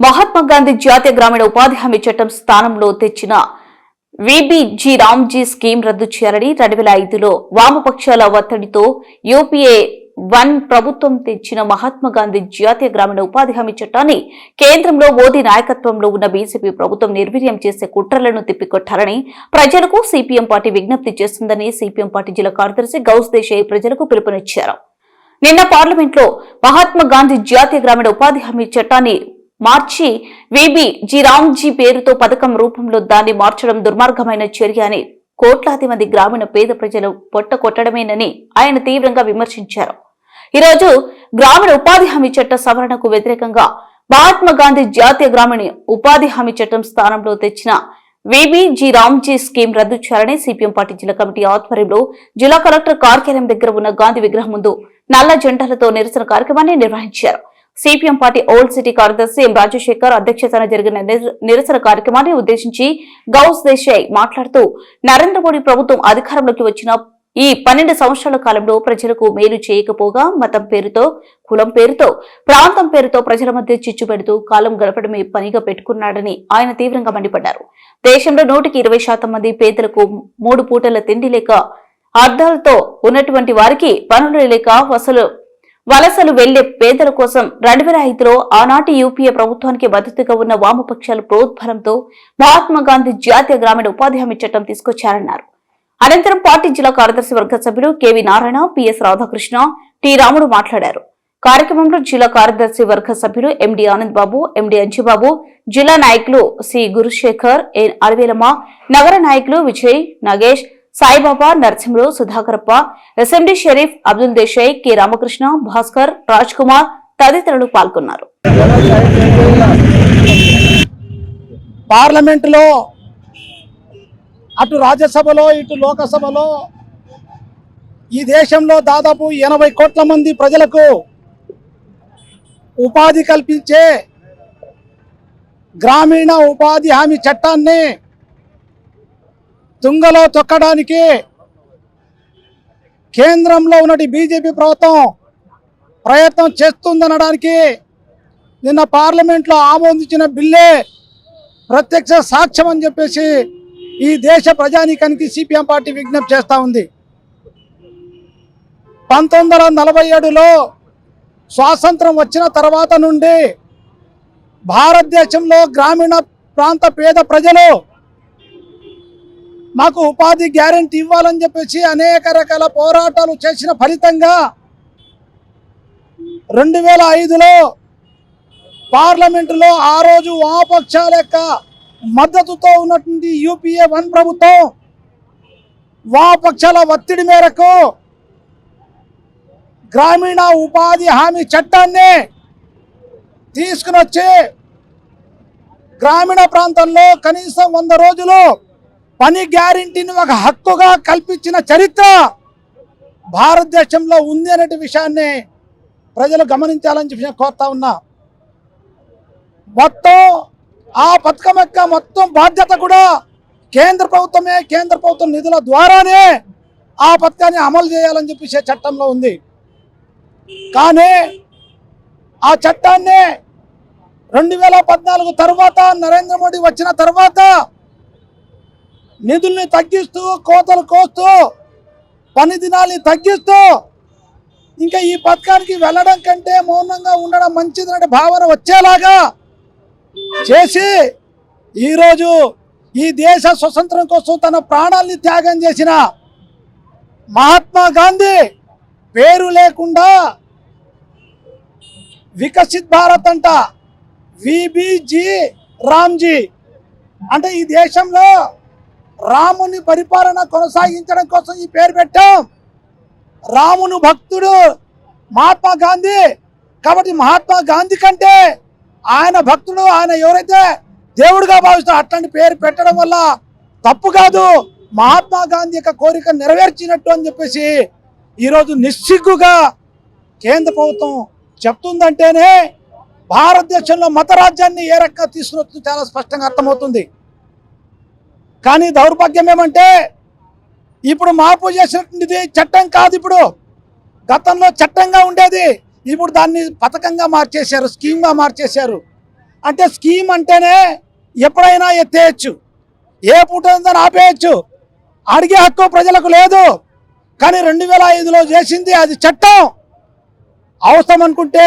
మహాత్మా గాంధీ జాతీయ గ్రామీణ ఉపాధి హామీ చట్టం స్థానంలో తెచ్చిన విబిజి రామ్జీ స్కీమ్ రద్దు చేయాలని రెండు వేల ఐదులో వామపక్షాల ఒత్తిడితో యూపీఏ వన్ ప్రభుత్వం తెచ్చిన మహాత్మా గాంధీ జాతీయ గ్రామీణ ఉపాధి హామీ చట్టాన్ని కేంద్రంలో మోదీ నాయకత్వంలో ఉన్న బీజేపీ ప్రభుత్వం నిర్వీర్యం చేసే కుట్రలను తిప్పికొట్టాలని ప్రజలకు సిపిఎం పార్టీ విజ్ఞప్తి చేస్తుందని సిపిఎం పార్టీ జిల్లా కార్యదర్శి గౌస్ దేశాయ్ ప్రజలకు పిలుపునిచ్చారు. నిన్న పార్లమెంట్లో మహాత్మా గాంధీ జాతీయ గ్రామీణ ఉపాధి హామీ చట్టాన్ని మార్చి విబి జి రామ్జీ పేరుతో పథకం రూపంలో దాన్ని మార్చడం దుర్మార్గమైన చర్య అని కోట్లాది మంది గ్రామీణ పేద ప్రజలు పొట్ట కొట్టడమేనని ఆయన తీవ్రంగా విమర్శించారు. ఈరోజు గ్రామీణ ఉపాధి హామీ చట్ట సవరణకు వ్యతిరేకంగా మహాత్మా గాంధీ జాతీయ గ్రామీణ ఉపాధి హామీ చట్టం స్థానంలో తెచ్చిన విబి జి రామ్జీ స్కీమ్ రద్దు చేయాలని సిపిఎం పార్టీ జిల్లా కమిటీ ఆధ్వర్యంలో జిల్లా కలెక్టర్ కార్యాలయం దగ్గర ఉన్న గాంధీ విగ్రహం ముందు నల్ల జెండాలతో నిరసన కార్యక్రమాన్ని నిర్వహించారు. సిపిఎం పార్టీ ఓల్డ్ సిటీ కార్యదర్శి ఎం రాజశేఖర్ అధ్యక్షతన జరిగిన నిరసన కార్యక్రమాన్ని ఉద్దేశించి గౌస్ దేశాయ్ మాట్లాడుతూ నరేంద్ర మోడీ ప్రభుత్వం అధికారంలోకి వచ్చిన ఈ పన్నెండు సంవత్సరాల కాలంలో ప్రజలకు మేలు చేయకపోగా మతం పేరుతో కులం పేరుతో ప్రాంతం పేరుతో ప్రజల మధ్య చిచ్చు పెడుతూ కాలం గడపడమే పనిగా పెట్టుకున్నాడని ఆయన తీవ్రంగా మండిపడ్డారు. దేశంలో నూటికి ఇరవై శాతం మంది పేదలకు మూడు పూటల తిండి లేక అర్థాలతో ఉన్నటువంటి వారికి పనులు లేక వసలు వలసలు వెళ్ళే పేదల కోసం రెండు వేల ఐదులో ఆనాటి యూపీఏ ప్రభుత్వానికి మద్దతుగా ఉన్న వామపక్షాల ప్రోద్బలంతో మహాత్మా గాంధీ జాతీయ గ్రామీణ ఉపాధి హామీ చట్టం తీసుకొచ్చారన్నారు. అనంతరం పార్టీ జిల్లా కార్యదర్శి వర్గ సభ్యులు KV Narayana PS Radhakrishna T. Ramudu మాట్లాడారు. కార్యక్రమంలో జిల్లా కార్యదర్శి వర్గ సభ్యులు ఎండి ఆనంద్ బాబు ఎండి అంజుబాబు జిల్లా నాయకులు సి. గురుశేఖర్ ఎన్. అరవేలమ్మ నగర నాయకులు విజయ్ నగేష్ సాయిబాబా నరసింహులు సుధాకరప్ప ఎస్ఎండి షరీఫ్ అబ్దుల్ దేశాయ్ కె రామకృష్ణ భాస్కర్ రాజ్ కుమార్ తదితరులు పాల్గొన్నారు. పార్లమెంటులో అటు రాజ్యసభలో ఇటు లోకసభలో ఈ దేశంలో దాదాపు ఎనభై కోట్ల మంది ప్రజలకు ఉపాధి కల్పించే గ్రామీణ ఉపాధి హామీ చట్టాన్ని తుంగలో తొక్కడానికి కేంద్రంలో ఉన్నటి బీజేపీ ప్రభుత్వం ప్రయత్నం చేస్తుందనడానికి నిన్న పార్లమెంట్లో ఆమోదించిన బిల్లే ప్రత్యక్ష సాక్ష్యం అని చెప్పేసి ఈ దేశ ప్రజానీకానికి సిపిఎం పార్టీ విజ్ఞప్తి చేస్తూ ఉంది. పంతొమ్మిది వందల నలభై ఏడులో స్వాతంత్రం వచ్చిన తర్వాత నుండి భారతదేశంలో గ్రామీణ ప్రాంత పేద ప్రజలు మాకు ఉపాధి గ్యారెంటీ ఇవ్వాలని చెప్పేసి అనేక రకాల పోరాటాలు చేసిన ఫలితంగా రెండు వేల ఐదులో పార్లమెంటులో ఆ రోజు వామపక్షాల యొక్క మద్దతుతో ఉన్నటువంటి యూపీఏ వన్ ప్రభుత్వం వామపక్షాల ఒత్తిడి మేరకు గ్రామీణ ఉపాధి హామీ చట్టాన్ని తీసుకుని వచ్చి గ్రామీణ ప్రాంతంలో కనీసం వంద రోజులు పని గ్యారంటీని ఒక హక్కుగా కల్పించిన చరిత్ర భారతదేశంలో ఉంది అనే విషయాన్ని ప్రజలు గమనించాలని చెప్పి కోరుతా ఉన్నా. మొత్తం ఆ పథకం యొక్క మొత్తం బాధ్యత కూడా కేంద్ర ప్రభుత్వమే కేంద్ర ప్రభుత్వం నిధుల ద్వారానే ఆ పథకాన్ని అమలు చేయాలని చెప్పేసి చట్టంలో ఉంది. కానీ ఆ చట్టాన్ని రెండు వేల పద్నాలుగు తర్వాత నరేంద్ర మోడీ వచ్చిన తర్వాత నిధుల్ని తగ్గిస్తూ కోతలు కోస్తూ పని దినాల్ని తగ్గిస్తూ ఇంకా ఈ పథకానికి వెళ్ళడం కంటే మౌనంగా ఉండడం మంచిదనే భావన వచ్చేలాగా చేసి ఈరోజు ఈ దేశ స్వతంత్రం కోసం తన ప్రాణాల్ని త్యాగం చేసిన మహాత్మా గాంధీ పేరు లేకుండా వికసిత్ భారత్ అంట విబిజీ రామ్జీ. అంటే ఈ దేశంలో రాముని పరిపాలన కొనసాగించడం కోసం ఈ పేరు పెట్టాం. రామును భక్తుడు మహాత్మా గాంధీ. కాబట్టి మహాత్మా గాంధీ కంటే ఆయన భక్తుడు ఆయన ఎవరైతే దేవుడిగా భావిస్తారో అట్లాంటి పేరు పెట్టడం వల్ల తప్పు కాదు. మహాత్మా గాంధీ యొక్క కోరిక నెరవేర్చినట్టు అని చెప్పేసి ఈరోజు నిస్సిగ్గుగా కేంద్ర ప్రభుత్వం చెప్తుందంటేనే భారతదేశంలో మతరాజ్యాన్ని ఏ రకంగా తీసుకుని చాలా స్పష్టంగా అర్థమవుతుంది. కానీ దౌర్భాగ్యం ఏమంటే ఇప్పుడు మార్పు చేసినటువంటిది చట్టం కాదు ఇప్పుడు. గతంలో చట్టంగా ఉండేది. ఇప్పుడు దాన్ని పథకంగా మార్చేశారు స్కీమ్గా మార్చేశారు. అంటే స్కీమ్ అంటేనే ఎప్పుడైనా ఎత్తేయచ్చు. ఏ పూట ఆపేయచ్చు. అడిగే హక్కు ప్రజలకు లేదు. కానీ రెండు వేల ఐదులో చేసింది అది చట్టం. అవసరం అనుకుంటే